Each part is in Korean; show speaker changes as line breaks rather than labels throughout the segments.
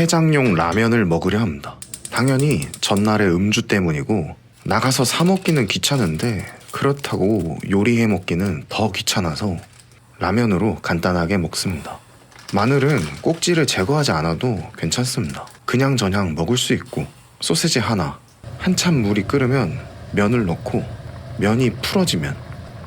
해장용 라면을 먹으려 합니다. 당연히 전날의 음주 때문이고 나가서 사 먹기는 귀찮은데 그렇다고 요리해 먹기는 더 귀찮아서 라면으로 간단하게 먹습니다. 마늘은 꼭지를 제거하지 않아도 괜찮습니다. 그냥 저냥 먹을 수 있고 소세지 하나 한참 물이 끓으면 면을 넣고 면이 풀어지면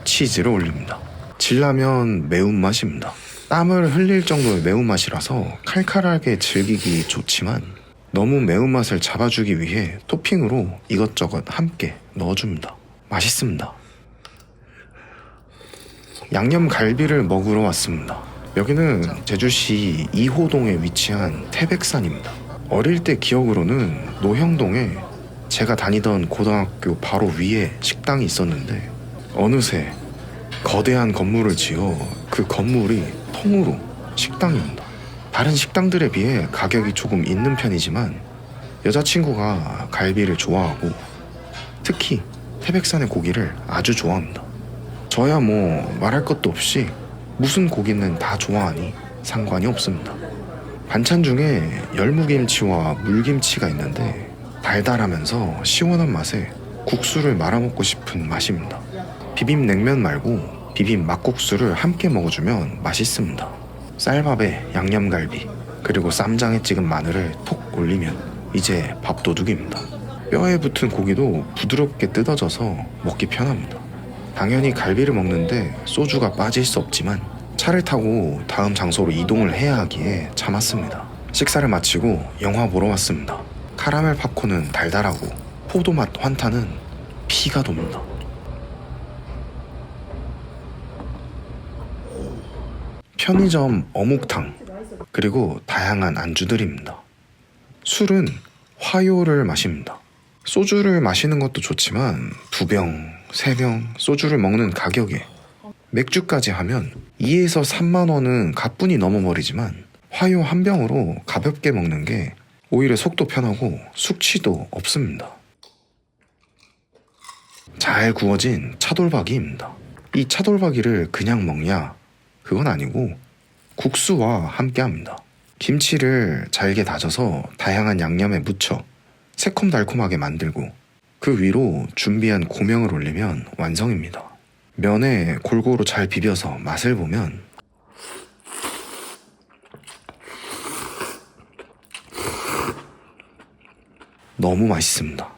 치즈를 올립니다. 진라면 매운맛입니다. 땀을 흘릴 정도의 매운맛이라서 칼칼하게 즐기기 좋지만 너무 매운맛을 잡아주기 위해 토핑으로 이것저것 함께 넣어줍니다. 맛있습니다. 양념 갈비를 먹으러 왔습니다. 여기는 제주시 이호동에 위치한 태백산입니다. 어릴 때 기억으로는 노형동에 제가 다니던 고등학교 바로 위에 식당이 있었는데 어느새 거대한 건물을 지어 그 건물이 통으로 식당입니다. 다른 식당들에 비해 가격이 조금 있는 편이지만 여자친구가 갈비를 좋아하고 특히 태백산의 고기를 아주 좋아합니다. 저야 뭐 말할 것도 없이 무슨 고기는 다 좋아하니 상관이 없습니다. 반찬 중에 열무김치와 물김치가 있는데 달달하면서 시원한 맛에 국수를 말아 먹고 싶은 맛입니다. 비빔냉면 말고 비빔 막국수를 함께 먹어주면 맛있습니다. 쌀밥에 양념갈비 그리고 쌈장에 찍은 마늘을 톡 올리면 이제 밥도둑입니다. 뼈에 붙은 고기도 부드럽게 뜯어져서 먹기 편합니다. 당연히 갈비를 먹는데 소주가 빠질 수 없지만 차를 타고 다음 장소로 이동을 해야 하기에 참았습니다. 식사를 마치고 영화 보러 왔습니다. 카라멜 팝콘은 달달하고 포도맛 환타는 피가 돕니다. 편의점 어묵탕 그리고 다양한 안주들입니다. 술은 화요를 마십니다. 소주를 마시는 것도 좋지만 두 병, 세 병 소주를 먹는 가격에 맥주까지 하면 2에서 3만 원은 가뿐히 넘어버리지만 화요 한 병으로 가볍게 먹는 게 오히려 속도 편하고 숙취도 없습니다. 잘 구워진 차돌박이입니다. 이 차돌박이를 그냥 먹냐? 그건 아니고 국수와 함께 합니다. 김치를 잘게 다져서 다양한 양념에 묻혀 새콤달콤하게 만들고 그 위로 준비한 고명을 올리면 완성입니다. 면에 골고루 잘 비벼서 맛을 보면 너무 맛있습니다.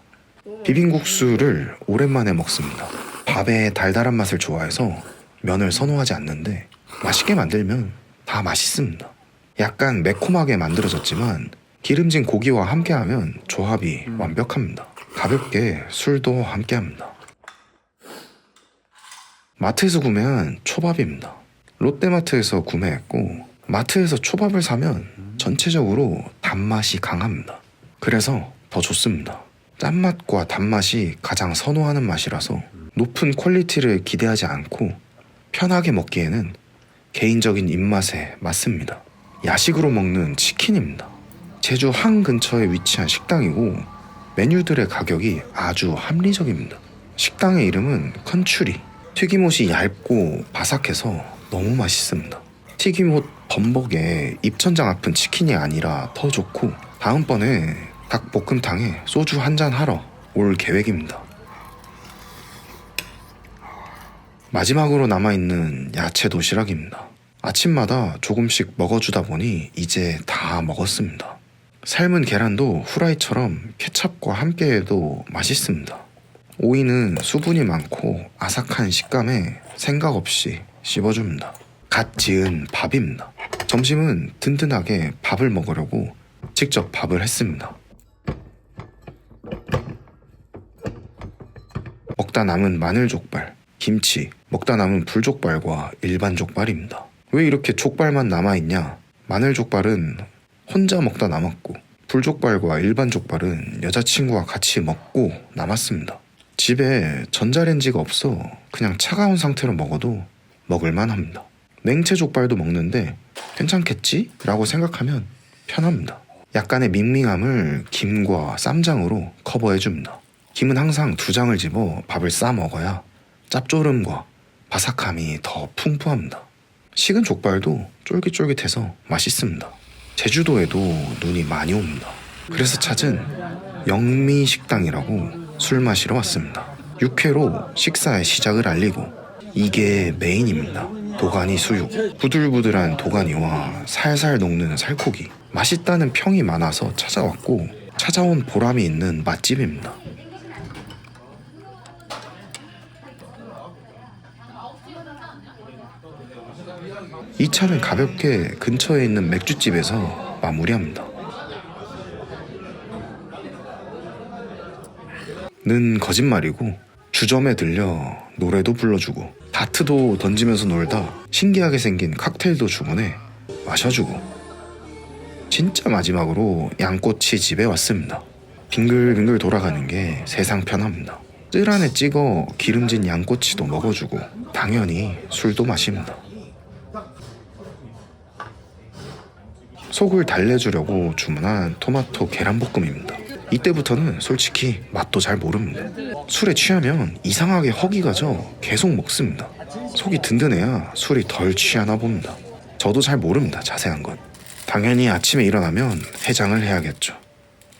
비빔국수를 오랜만에 먹습니다. 밥의 달달한 맛을 좋아해서 면을 선호하지 않는데 맛있게 만들면 다 맛있습니다. 약간 매콤하게 만들어졌지만 기름진 고기와 함께하면 조합이 완벽합니다. 가볍게 술도 함께합니다. 마트에서 구매한 초밥입니다. 롯데마트에서 구매했고 마트에서 초밥을 사면 전체적으로 단맛이 강합니다. 그래서 더 좋습니다. 짠맛과 단맛이 가장 선호하는 맛이라서 높은 퀄리티를 기대하지 않고 편하게 먹기에는 개인적인 입맛에 맞습니다. 야식으로 먹는 치킨입니다. 제주 항 근처에 위치한 식당이고 메뉴들의 가격이 아주 합리적입니다. 식당의 이름은 컨츄리. 튀김옷이 얇고 바삭해서 너무 맛있습니다. 튀김옷 범벅에 입천장 아픈 치킨이 아니라 더 좋고 다음번에 닭볶음탕에 소주 한 잔 하러 올 계획입니다. 마지막으로 남아있는 야채 도시락입니다. 아침마다 조금씩 먹어주다 보니 이제 다 먹었습니다. 삶은 계란도 후라이처럼 케찹과 함께 해도 맛있습니다. 오이는 수분이 많고 아삭한 식감에 생각 없이 씹어줍니다. 갓 지은 밥입니다. 점심은 든든하게 밥을 먹으려고 직접 밥을 했습니다. 먹다 남은 마늘 족발, 김치, 먹다 남은 불족발과 일반 족발입니다. 왜 이렇게 족발만 남아있냐? 마늘 족발은 혼자 먹다 남았고, 불족발과 일반 족발은 여자친구와 같이 먹고 남았습니다. 집에 전자레인지가 없어 그냥 차가운 상태로 먹어도 먹을만 합니다. 냉채 족발도 먹는데 괜찮겠지? 라고 생각하면 편합니다. 약간의 밍밍함을 김과 쌈장으로 커버해줍니다. 김은 항상 두 장을 집어 밥을 싸 먹어야 짭조름과 바삭함이 더 풍부합니다. 식은 족발도 쫄깃쫄깃해서 맛있습니다. 제주도에도 눈이 많이 옵니다. 그래서 찾은 영미 식당이라고 술 마시러 왔습니다. 육회로 식사의 시작을 알리고 이게 메인입니다. 도가니 수육, 부들부들한 도가니와 살살 녹는 살코기. 맛있다는 평이 많아서 찾아왔고 찾아온 보람이 있는 맛집입니다. 이 차는 가볍게 근처에 있는 맥주집에서 마무리합니다. 는 거짓말이고 주점에 들려 노래도 불러주고 다트도 던지면서 놀다 신기하게 생긴 칵테일도 주문해 마셔주고 진짜 마지막으로 양꼬치 집에 왔습니다. 빙글빙글 돌아가는 게 세상 편합니다. 뜰 안에 찍어 기름진 양꼬치도 먹어주고 당연히 술도 마십니다. 속을 달래주려고 주문한 토마토 계란볶음입니다. 이때부터는 솔직히 맛도 잘 모릅니다. 술에 취하면 이상하게 허기 가 져 계속 먹습니다. 속이 든든해야 술이 덜 취하나 봅니다. 저도 잘 모릅니다. 자세한 건. 당연히 아침에 일어나면 해장을 해야겠죠.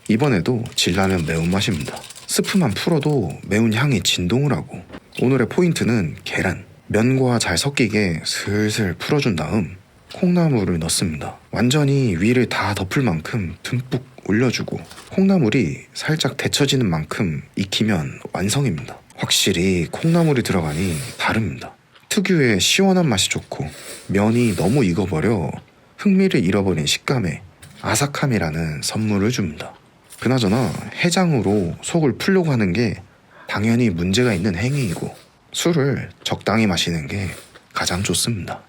이번에도 진라면 매운맛입니다. 스프만 풀어도 매운 향이 진동을 하고 오늘의 포인트는 계란. 면과 잘 섞이게 슬슬 풀어준 다음 콩나물을 넣습니다. 완전히 위를 다 덮을 만큼 듬뿍 올려주고 콩나물이 살짝 데쳐지는 만큼 익히면 완성입니다. 확실히 콩나물이 들어가니 다릅니다. 특유의 시원한 맛이 좋고 면이 너무 익어버려 흥미를 잃어버린 식감에 아삭함이라는 선물을 줍니다. 그나저나 해장으로 속을 풀려고 하는 게 당연히 문제가 있는 행위이고 술을 적당히 마시는 게 가장 좋습니다.